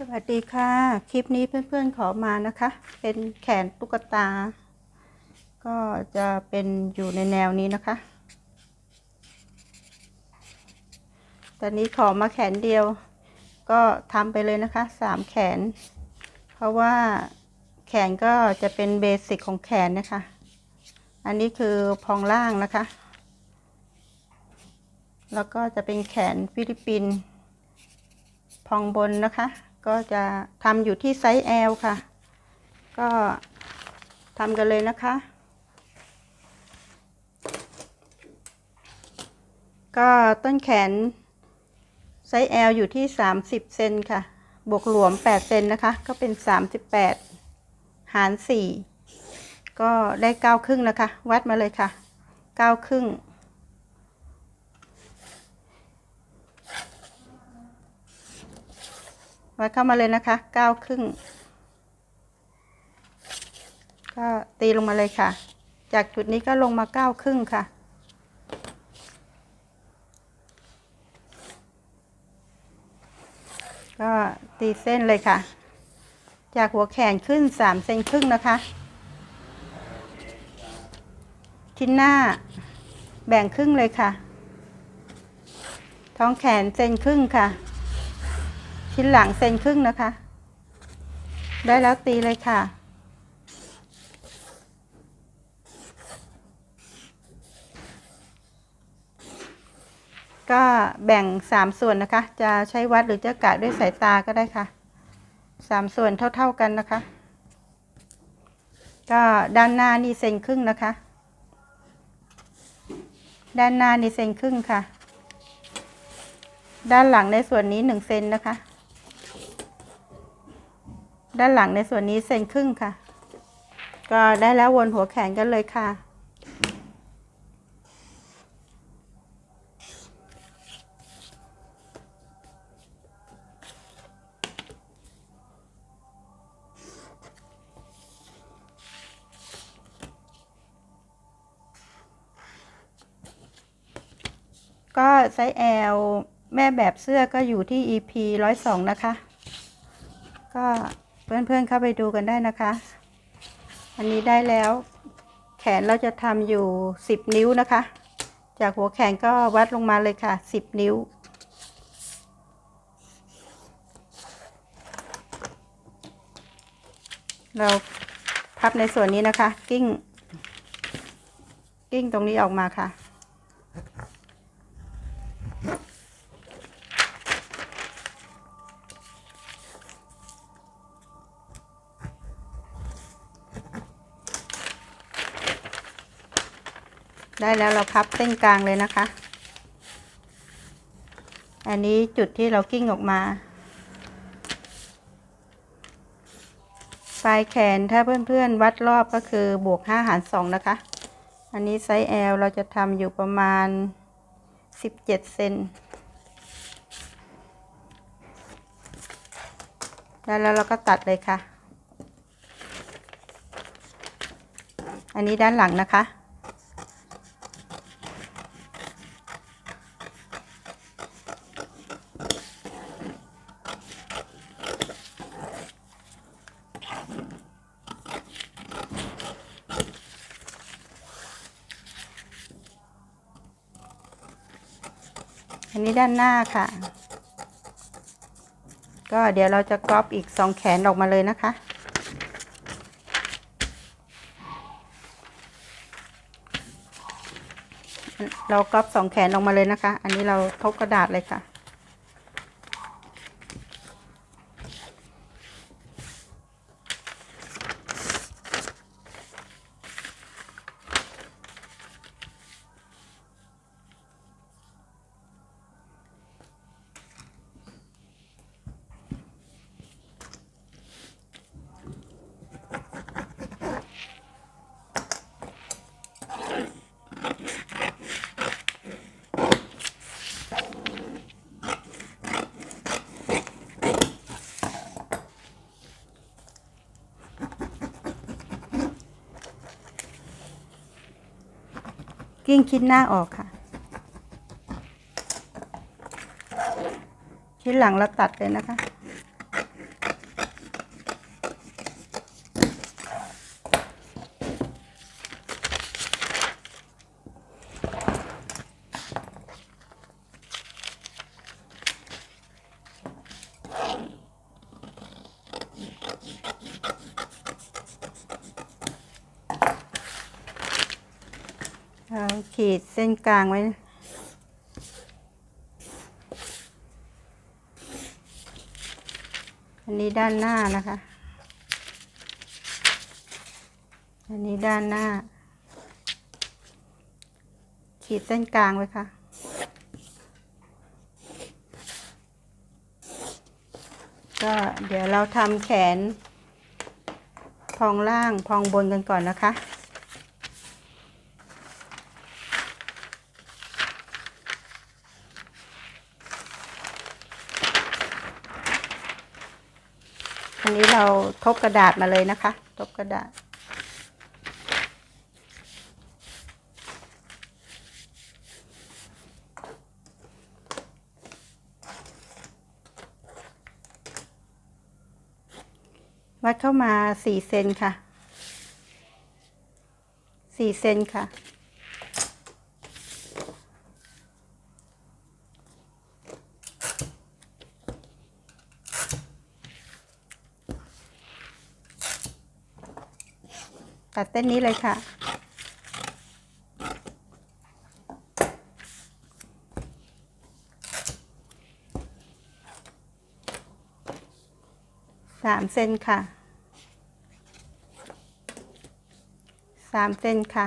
สวัสดีค่ะ คลิปนี้เพื่อนๆขอมานะคะ เป็นแขนตุ๊กตา ก็จะเป็นอยู่ในแนวนี้นะคะ ตอนนี้ขอมาแขนเดียว ก็ทำไปเลยนะคะสามแขน เพราะว่าแขนก็จะเป็นเบสิกของแขนนะคะ อันนี้คือพองล่างนะคะ แล้วก็จะเป็นแขนฟิลิปปินส์พองบนนะคะ ก็จะทำอยู่ที่ไซส์ L ค่ะ ก็ทำกันเลยนะคะ ก็ต้นแขนไซส์ L อยู่ที่ 30 เซนค่ะ บวกหลวม 8 เซนนะคะ ก็เป็น 38 หาร 4 ก็ได้ 9 ครึ่งนะคะ วัดมาเลยค่ะ 9 ครึ่ง วัดเข้ามาเลยนะคะ9ครึ่ง ก็ตีลงมาเลยค่ะ จากจุดนี้ก็ลงมา9ครึ่งค่ะ ก็ตีเส้นเลยค่ะ จากหัวแขนขึ้น3เซนครึ่งนะคะ ชิ้นหน้าแบ่งครึ่งเลยค่ะ ท้องแขนเซนครึ่งค่ะ ชิ้นหลังเซนครึ่งนะคะ ได้แล้วตีเลยค่ะ ก็แบ่งสามส่วนนะคะ จะใช้วัดหรือจะกะด้วยสายตาก็ได้ค่ะสามส่วนเท่า ๆกันนะคะ ก็ด้านหน้านี่เซนครึ่งนะคะ ด้านหน้านี่เซนครึ่งค่ะ ด้านหลังในส่วนนี้หนึ่งเซนนะคะ ด้านหลังในส่วนนี้เซนครึ่งค่ะ ก็ได้แล้ววนหัวแขนกันเลยค่ะ ก็ไซส์ L แม่แบบเสื้อก็อยู่ที่ EP 102 นะคะ ก็ เพื่อนๆเข้าไปดูกันได้นะคะ อันนี้ได้แล้ว แขนเราจะทำอยู่ 10 นิ้วนะคะ จากหัวแขนก็วัดลงมาเลยค่ะ 10 นิ้ว เราพับในส่วนนี้นะคะ กิ้ง กิ้งตรงนี้ออกมาค่ะ ได้แล้วเราพับเส้นกลางเลยนะคะ อันนี้จุดที่เรากิ้งออกมาปลายแขนถ้าเพื่อนๆวัดรอบก็คือบวก5หาร2นะคะ อันนี้ไซส์ L เราจะทำอยู่ประมาณ 17เซนแล้วแล้วเราก็ตัดเลยค่ะ อันนี้ด้านหลังนะคะ ด้านหน้าค่ะ ก็เดี๋ยวเราจะกรอบอีกสองแขนออกมาเลยนะคะ เรากรอบสองแขนออกมาเลยนะคะ อันนี้เราทบกระดาษเลยค่ะ กิ้งชิ้นหน้าออกค่ะ ชิ้นหลังเราตัดเลยนะคะ ขีดเส้นกลางไว้ อันนี้ด้านหน้านะคะ อันนี้ด้านหน้า ขีดเส้นกลางไว้ค่ะก็เดี๋ยวเราทำแขน พองล่างพองบนกันก่อนนะคะ เราทบกระดาษมาเลยนะคะ ทบกระดาษ วัดเข้ามาสี่เซนค่ะสี่เซนค่ะ ส้นนี้เลยค่ะ สามเซนค่ะ สามเซนค่ะ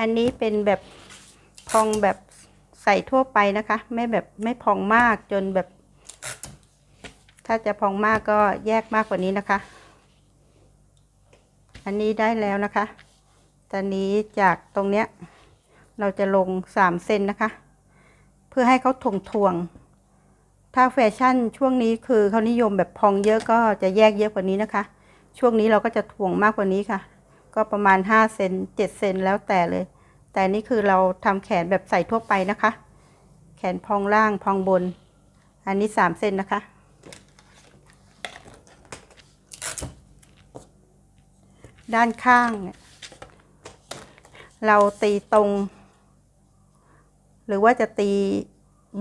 อันนี้เป็นแบบพองแบบใส่ทั่วไปนะคะ ไม่แบบไม่พองมากจนแบบ ถ้าจะพองมากก็แยกมากกว่านี้นะคะ อันนี้ได้แล้วนะคะ ตอนนี้จากตรงเนี้ยเราจะลงสามเซนนะคะ เพื่อให้เขาถ่วงทวงๆถ้าแฟชั่นช่วงนี้คือเขานิยมแบบพองเยอะก็จะแยกเยอะกว่านี้นะคะ ช่วงนี้เราก็จะถ่วงมากกว่านี้ค่ะ ก็ประมาณ5เซน7เซนแล้วแต่เลย แต่นี่คือเราทำแขนแบบใส่ทั่วไปนะคะ แขนพองล่างพองบน อันนี้3เซนนะคะ ด้านข้างเนี่ยเราตีตรง หรือว่าจะตี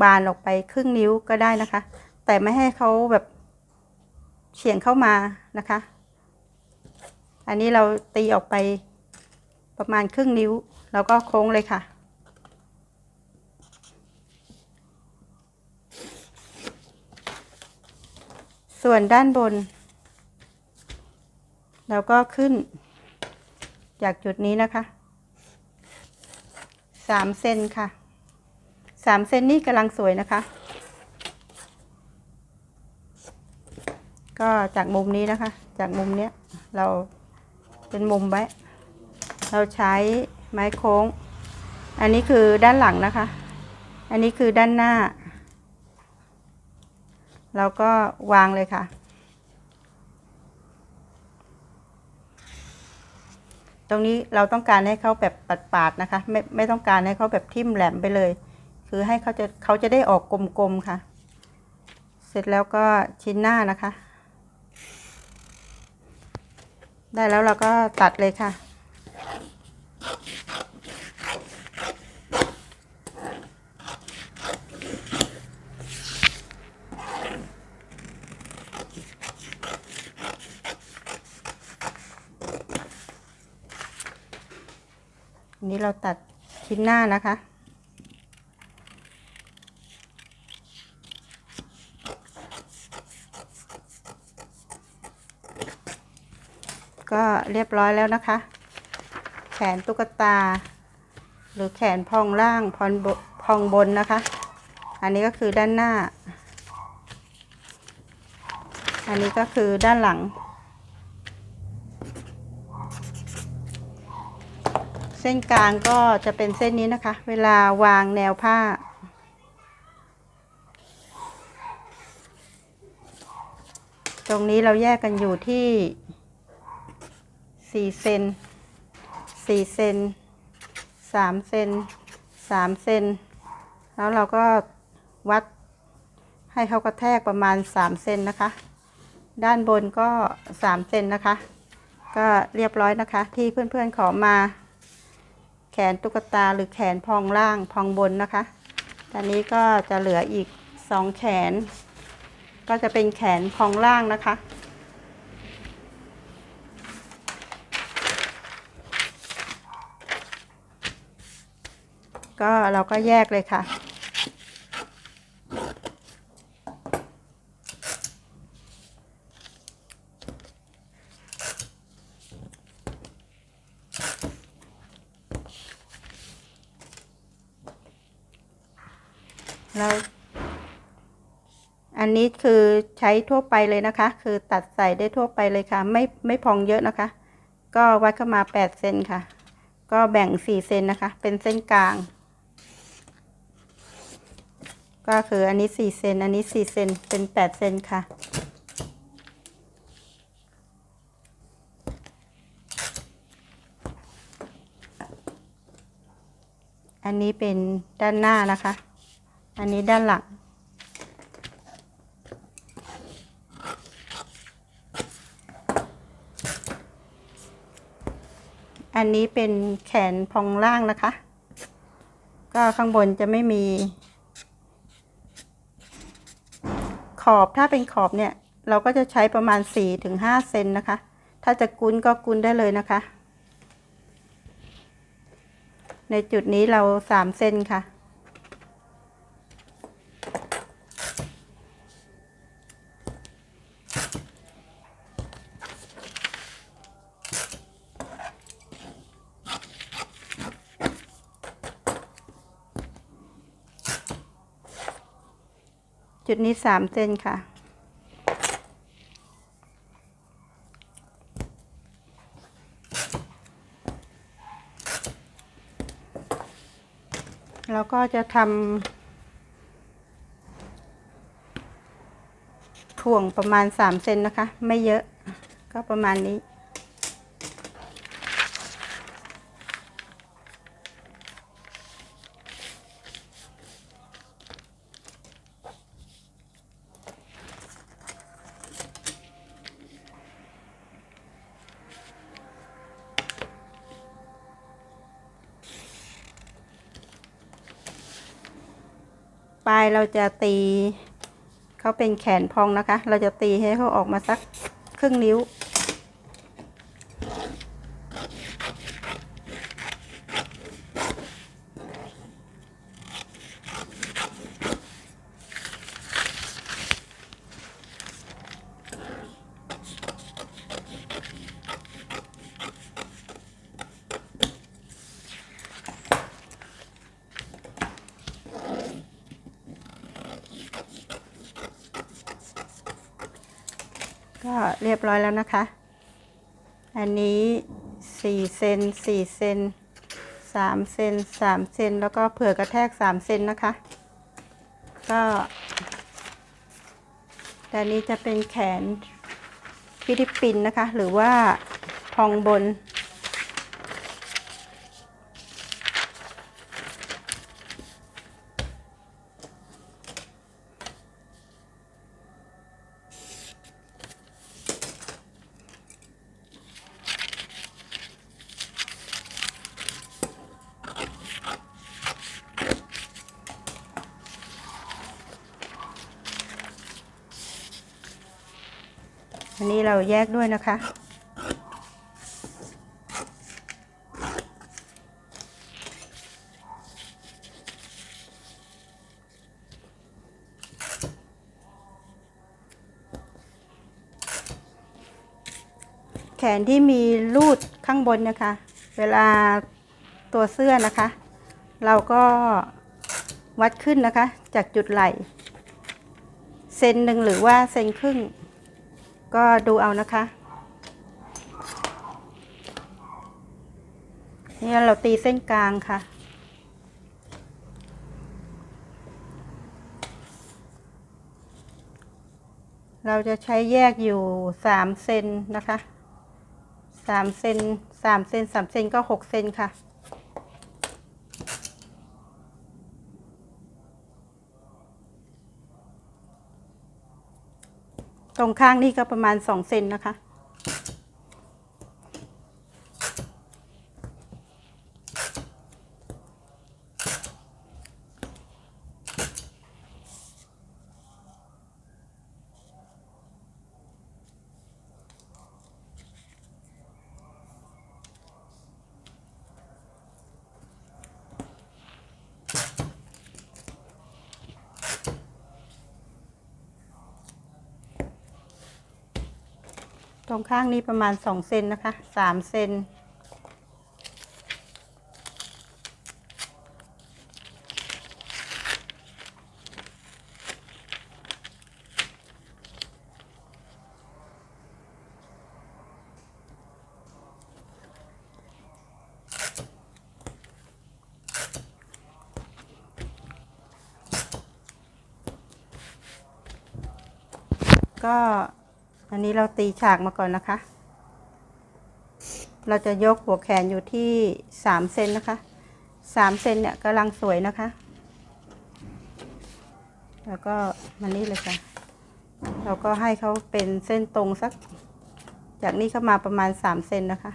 บานออกไปครึ่งนิ้วก็ได้นะคะ แต่ไม่ให้เขาแบบเฉียงเข้ามานะคะ อันนี้เราตีออกไปประมาณครึ่งนิ้ว แล้วก็โค้งเลยค่ะ ส่วนด้านบน เราก็ขึ้น จากจุดนี้นะคะสามเซนค่ะสามเซนนี่กำลังสวยนะคะ ก็จากมุมนี้นะคะ จากมุมเนี้ยเราเป็นมุมไว้ เราใช้ไม้โค้ง อันนี้คือด้านหลังนะคะ อันนี้คือด้านหน้า เราก็วางเลยค่ะ ตรงนี้เราต้องการให้เขาแบบปาดๆนะคะ ไม่ไม่ต้องการให้เขาแบบทิ่มแหลมไปเลย คือให้เขาจะเขาจะได้ออกกลมๆค่ะ เสร็จแล้วก็ชิ้นหน้านะคะ ได้แล้วเราก็ตัดเลยค่ะ อันนี้เราตัดชิ้นหน้านะคะ ก็เรียบร้อยแล้วนะคะ แขนตุ๊กตา หรือแขนพองล่างพองบพองบนนะคะ อันนี้ก็คือด้านหน้า อันนี้ก็คือด้านหลัง เส้นกลางก็จะเป็นเส้นนี้นะคะ เวลาวางแนวผ้า ตรงนี้เราแยกกันอยู่ที่สี่เซนสี่เซนสามเซนสามเซนแล้วเราก็วัดให้เขากระแทกประมาณสามเซนนะคะ ด้านบนก็สามเซนนะคะ ก็เรียบร้อยนะคะที่เพื่อนๆขอมา แขนตุ๊กตาหรือแขนพองล่างพองบนนะคะ ตอนนี้ก็จะเหลืออีกสองแขน ก็จะเป็นแขนพองล่างนะคะ ก็เราก็แยกเลยค่ะ แล้วอันนี้คือใช้ทั่วไปเลยนะคะ คือตัดใส่ได้ทั่วไปเลยค่ะ ไม่ไม่พองเยอะนะคะ ก็วัดเข้ามา8เซนค่ะ ก็แบ่ง4เซนนะคะ เป็นเส้นกลาง ก็คืออันนี้4เซนอันนี้4เซนเป็น8เซนค่ะอันนี้เป็นด้านหน้านะคะ อันนี้ด้านหลัง อันนี้เป็นแขนพองล่างนะคะ ก็ข้างบนจะไม่มี ขอบถ้าเป็นขอบเนี่ย เราก็จะใช้ประมาณ 4-5เซนนะคะ ถ้าจะกุนก็กุนได้เลยนะคะ ในจุดนี้เรา 3 เซนค่ะ จุดนี้สามเซนค่ะ แล้วก็จะทำถ่วงประมาณสามเซนนะคะ ไม่เยอะก็ประมาณนี้ เราจะตีเขาเป็นแขนพองนะคะ เราจะตีให้เขาออกมาสักครึ่งนิ้ว ก็ เรียบร้อยแล้วนะคะ อันนี้สี่เซนสี่เซนสามเซนสามเซนแล้วก็เผื่อกระแทกสามเซนนะคะ ก็แต่นนี้จะเป็นแขนฟิลิปปินส์นะคะ หรือว่าทองบน แยกด้วยนะคะ แขนที่มีรูดข้างบนนะคะ เวลาตัวเสื้อนะคะ เราก็วัดขึ้นนะคะ จากจุดไหล่เซนหนึ่งหรือว่าเซนครึ่ง ก็ดูเอานะคะ นี่เราตีเส้นกลางค่ะ เราจะใช้แยกอยู่สามเซนนะคะสามเซนสามเซนสามเซนก็หกเซนค่ะ ตรงข้างนี่ก็ประมาณสองเซนนะคะ ตรงข้างนี้ประมาณสองเซนนะคะสามเซนก็ อันนี้เราตีฉากมาก่อนนะคะ เราจะยกหัวแขนอยู่ที่สามเซนนะคะสามเซนเนี่ยกำลังสวยนะคะ แล้วก็มานี่เลยค่ะ เราก็ให้เขาเป็นเส้นตรงสัก จากนี้เข้ามาประมาณสามเซนนะคะ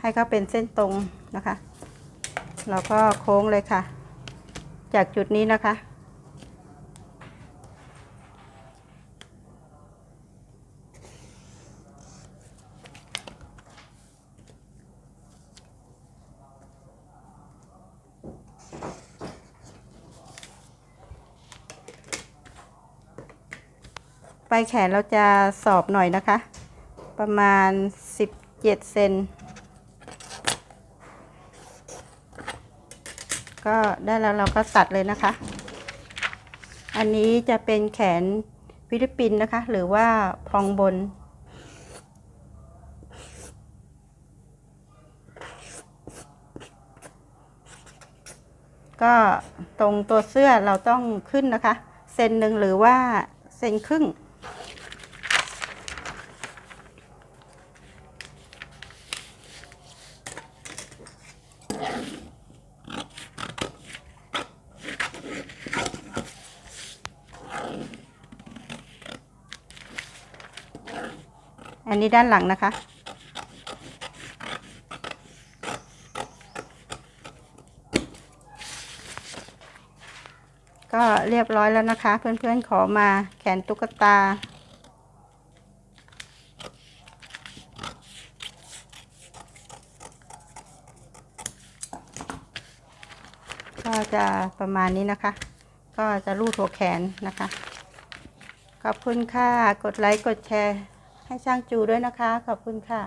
ให้เขาเป็นเส้นตรงนะคะ เราก็โค้งเลยค่ะ จากจุดนี้นะคะ ลายแขนเราจะสอบหน่อยนะคะ ประมาณ 17 เซนก็ได้แล้วเราก็ตัดเลยนะคะ อันนี้จะเป็นแขนฟิลิปปินส์นะคะ หรือว่าพองบน ก็ตรงตัวเสื้อเราต้องขึ้นนะคะ เซนหนึ่งหรือว่าเซนครึ่ง อันนี้ด้านหลังนะคะ ก็เรียบร้อยแล้วนะคะ เพื่อนๆขอมาแขนตุ๊กตา ก็จะประมาณนี้นะคะ ก็จะรูดหัวแขนนะคะ ขอบคุณค่ะ กดไลค์ กดแชร์ ให้ช่างจูด้วยนะคะ ขอบคุณค่ะ